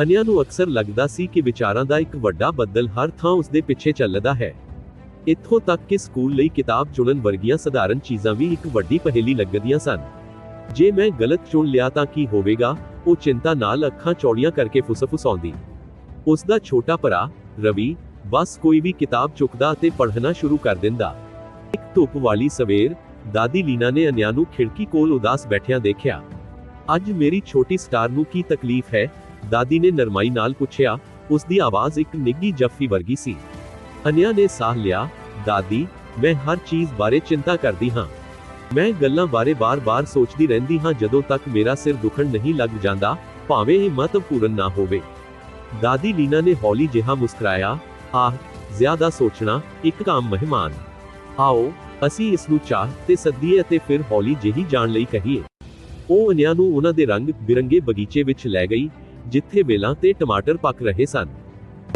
ਅਨਿਆ ਨੂੰ ਅਕਸਰ ਲੱਗਦਾ ਸੀ ਕਿ ਵਿਚਾਰਾਂ ਦਾ ਇੱਕ ਵੱਡਾ ਬੱਦਲ ਹਰ ਥਾਂ ਉਸਦੇ ਪਿੱਛੇ ਚੱਲਦਾ ਹੈ। ਇੱਥੋਂ ਤੱਕ ਕਿ ਸਕੂਲ ਲਈ ਕਿਤਾਬ ਚੁਣਨ ਵਰਗੀਆਂ ਸਧਾਰਨ ਚੀਜ਼ਾਂ ਵੀ ਇੱਕ ਵੱਡੀ ਪਹੇਲੀ ਲੱਗਦੀਆਂ ਸਨ। ਜੇ ਮੈਂ ਗਲਤ ਚੁਣ ਲਿਆ ਤਾਂ ਕੀ ਹੋਵੇਗਾ? ਉਹ ਚਿੰਤਾ ਨਾਲ ਅੱਖਾਂ ਚੌੜੀਆਂ ਕਰਕੇ ਫੁਸਫੁਸਾਉਂਦੀ ਉਸ ਛੋਟਾ ਭਰਾ, ਰਵੀ, ਬਸ ਕੋਈ ਵੀ ਕਿਤਾਬ ਚੁੱਕਦਾ ਅਤੇ ਪੜ੍ਹਨਾ ਸ਼ੁਰੂ ਕਰ ਦਿੰਦਾ। ਇੱਕ ਧੁੱਪ ਵਾਲੀ ਸਵੇਰ, ਦਾਦੀ ਲੀਨਾ ਨੇ ਅਨਿਆ ਨੂੰ ਖਿੜਕੀ ਕੋਲ ਉਦਾਸ ਬੈਠਿਆਂ ਦੇਖਿਆ। ਅੱਜ ਮੇਰੀ ਛੋਟੀ ਸਟਾਰ ਨੂੰ ਕੀ ਤਕਲੀਫ ਹੈ? ਦਾਦੀ ਨੇ ਨਰਮਾਈ ਨਾਲ ਪੁੱਛਿਆ ਉਸ ਦੀ ਆਵਾਜ਼ ਇੱਕ ਨਿੱਗੀ ਜੱਫੀ ਵਰਗੀ ਸੀ। ਅਨਿਆ ਨੇ ਸਾਹ ਲਿਆ, ਦਾਦੀ, ਮੈਂ ਹਰ ਚੀਜ਼ ਬਾਰੇ ਚਿੰਤਾ ਕਰਦੀ ਹਾਂ। ਮੈਂ ਗੱਲਾਂ ਬਾਰੇ ਬਾਰ-ਬਾਰ ਸੋਚਦੀ ਰਹਿੰਦੀ ਹਾਂ ਜਦੋਂ ਤੱਕ ਮੇਰਾ ਸਿਰ ਦੁਖਣ ਨਹੀਂ ਲੱਗ ਜਾਂਦਾ, ਭਾਵੇਂ ਇਹ ਮਹੱਤਵਪੂਰਨ ਨਾ ਹੋਵੇ। ਦਾਦੀ ਲੀਨਾ ਨੇ ਹੌਲੀ ਜਿਹਾ ਮੁਸਕਰਾਇਆ, ਆਹ, ਜ਼ਿਆਦਾ ਸੋਚਣਾ ਇੱਕ ਕਾਮ ਮਹਿਮਾਨ। ਆਓ, ਅਸੀਂ ਇਸ ਨੂੰ ਚਾਹ ਤੇ ਸੱਦੀਏ ਅਤੇ ਫਿਰ ਹੌਲੀ ਜਿਹੀ ਜਾਣ ਲਈ ਕਹੀਏ। ਉਹ ਅਨਿਆ ਨੂੰ ਉਹਨਾਂ ਦੇ ਰੰਗ ਬਿਰੰਗੇ ਬਗੀਚੇ ਵਿੱਚ ਲੈ ਗਈ ਜਿੱਥੇ ਵੇਲਾਂ ਤੇ ਟਮਾਟਰ ਪੱਕ ਰਹੇ ਸਨ।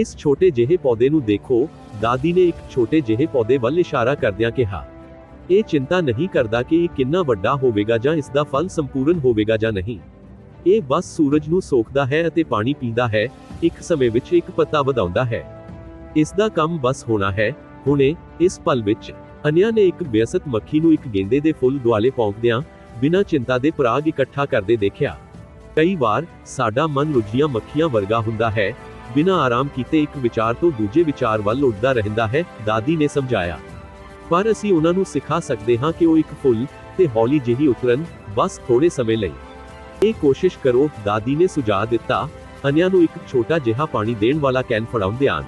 ਇਸ ਛੋਟੇ ਜਿਹੇ ਪੌਦੇ ਨੂੰ ਦੇਖੋ, ਦਾਦੀ ਨੇ ਇੱਕ ਛੋਟੇ ਜਿਹੇ ਪੌਦੇ ਵੱਲ ਇਸ਼ਾਰਾ ਕਰਦਿਆਂ ਕਿਹਾ। ਇਹ ਚਿੰਤਾ ਨਹੀਂ ਕਰਦਾ ਕਿ ਇਹ ਕਿੰਨਾ ਵੱਡਾ ਹੋਵੇਗਾ ਜਾਂ ਇਸ ਦਾ ਫਲ ਸੰਪੂਰਨ ਹੋਵੇਗਾ ਜਾਂ ਨਹੀਂ। ਇਹ ਬਸ ਸੂਰਜ ਨੂੰ ਸੋਖਦਾ ਹੈ ਅਤੇ ਪਾਣੀ ਪੀਂਦਾ ਹੈ, ਇੱਕ ਸਮੇਂ ਵਿੱਚ ਇੱਕ ਪੱਤਾ ਵਧਾਉਂਦਾ ਹੈ। ਇਸ ਦਾ ਕੰਮ ਬਸ ਹੋਣਾ ਹੈ। ਹੁਣੇ, ਇਸ ਪਲ ਵਿੱਚ, ਅਨਿਆ ਨੇ ਇੱਕ ਬੇਅਸਤ ਮੱਖੀ ਨੂੰ ਇੱਕ ਗੇਂਦੇ ਦੇ ਫੁੱਲ ਦੁਆਲੇ ਪੌਂਕਦਿਆਂ ਬਿਨਾਂ ਚਿੰਤਾ ਦੇ ਪਰਾਗ ਇਕੱਠਾ ਕਰਦੇ ਦੇਖਿਆ। ਕਈ ਵਾਰ ਸਾਡਾ ਮਨ ਰੁੱਝੀਆਂ ਮੱਖੀਆਂ ਵਰਗਾ ਹੁੰਦਾ ਹੈ। ਬਿਨਾਂ ਆਰਾਮ ਕੀਤੇ ਇੱਕ ਵਿਚਾਰ ਤੋਂ ਦੂਜੇ ਵਿਚਾਰ ਵੱਲ ਉੱਡਦਾ ਰਹਿੰਦਾ ਹੈ, ਦਾਦੀ ਨੇ ਸਮਝਾਇਆ। ਪਰ ਅਸੀਂ ਉਹਨਾਂ ਨੂੰ ਸਿਖਾ ਸਕਦੇ ਹਾਂ ਕਿ ਉਹ ਇੱਕ ਫੁੱਲ ਤੇ ਹੌਲੀ ਜਿਹੀ ਉਤਰਨ, ਬਸ ਥੋੜੇ ਸਮੇਂ ਲਈ। ਇਹ ਕੋਸ਼ਿਸ਼ ਕਰੋ, ਦਾਦੀ ਨੇ ਸੁਝਾਅ ਦਿੱਤਾ, ਅਨਿਆ ਨੂੰ ਇੱਕ ਛੋਟਾ ਜਿਹਾ ਪਾਣੀ ਦੇਣ ਵਾਲਾ ਕੈਨ ਫੜਾਉਂਦਿਆਂ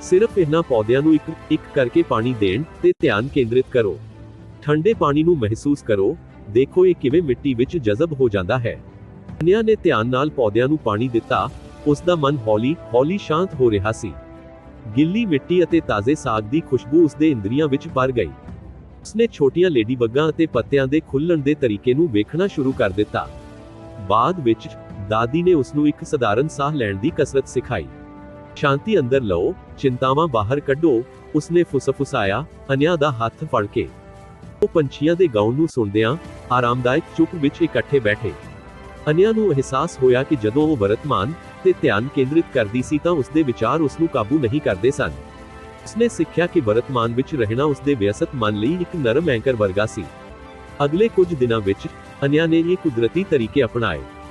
ਸਿਰਫ ਇਹਨਾਂ ਪੌਦਿਆਂ ਨੂੰ ਇੱਕ ਇੱਕ ਕਰਕੇ ਪਾਣੀ ਦੇਣ ਤੇ ਧਿਆਨ ਕੇਂਦਰਿਤ ਕਰੋ। ਠੰਡੇ ਪਾਣੀ ਨੂੰ ਮਹਿਸੂਸ ਕਰੋ, ਦੇਖੋ ਇਹ ਕਿਵੇਂ ਮਿੱਟੀ ਵਿੱਚ ਜਜ਼ਬ ਹੋ ਜਾਂਦਾ ਹੈ। ਅਨਿਆ ਨੇ ਧਿਆਨ ਨਾਲ ਪੌਦਿਆਂ ਨੂੰ ਪਾਣੀ ਦਿੱਤਾ ਉਸ ਦਾ ਮਨ ਹੌਲੀ ਹੌਲੀ ਸ਼ਾਂਤ ਹੋ ਰਿਹਾ ਸੀ। ਗਿੱਲੀ ਮਿੱਟੀ ਅਤੇ ਤਾਜ਼ੇ ਸਾਗ ਦੀ ਖੁਸ਼ਬੂ ਉਸਦੇ ਇੰਦਰੀਆਂ ਵਿੱਚ ਭਰ ਗਈ। ਉਸਨੇ ਛੋਟੀਆਂ ਲੇਡੀਬੱਗਾਂ ਅਤੇ ਪੱਤਿਆਂ ਦੇ ਖੁੱਲਣ ਦੇ ਤਰੀਕੇ ਨੂੰ ਵੇਖਣਾ ਸ਼ੁਰੂ ਕਰ ਦਿੱਤਾ। ਬਾਅਦ ਵਿੱਚ, ਦਾਦੀ ਨੇ ਉਸ ਨੂੰ ਇੱਕ ਸਧਾਰਨ ਸਾਹ ਲੈਣ ਦੀ ਕਸਰਤ ਸਿਖਾਈ। ਸ਼ਾਂਤੀ ਅੰਦਰ ਲਓ, ਚਿੰਤਾਵਾਂ ਬਾਹਰ ਕੱਢੋ, ਉਸਨੇ ਫੁਸਫੁਸਾਇਆ ਅਨਿਆ ਦਾ ਹੱਥ ਫੜ ਕੇ। ਉਹ ਪੰਛੀਆਂ ਦੇ ਗਾਉਣ ਨੂੰ ਸੁਣਦਿਆਂ ਆਰਾਮਦਾਇਕ ਚੁੱਪ ਵਿੱਚ ਇਕੱਠੇ ਬੈਠੇ। ਅਨਿਆ ਨੂੰ ਅਹਿਸਾਸ ਹੋਇਆ ਕਿ ਜਦੋਂ ਉਹ ਵਰਤਮਾਨ ਤੇ ਧਿਆਨ ਕੇਂਦਰਿਤ ਕਰਦੀ ਸੀ ਤਾਂ ਉਸਦੇ ਵਿਚਾਰ ਉਸ ਨੂੰ ਕਾਬੂ ਨਹੀਂ ਕਰਦੇ ਸਨ। ਉਸਨੇ ਸਿੱਖਿਆ ਕਿ ਵਰਤਮਾਨ ਵਿੱਚ ਰਹਿਣਾ ਉਸਦੇ ਵਿਅਸਤ ਮਨ ਲਈ ਇੱਕ ਨਰਮ ਐਂਕਰ ਵਰਗਾ ਸੀ। ਅਗਲੇ ਕੁਝ ਦਿਨਾਂ ਵਿੱਚ ਅਨਿਆ ਨੇ ਇਹ ਕੁਦਰਤੀ ਤਰੀਕੇ ਅਪਣਾਏ।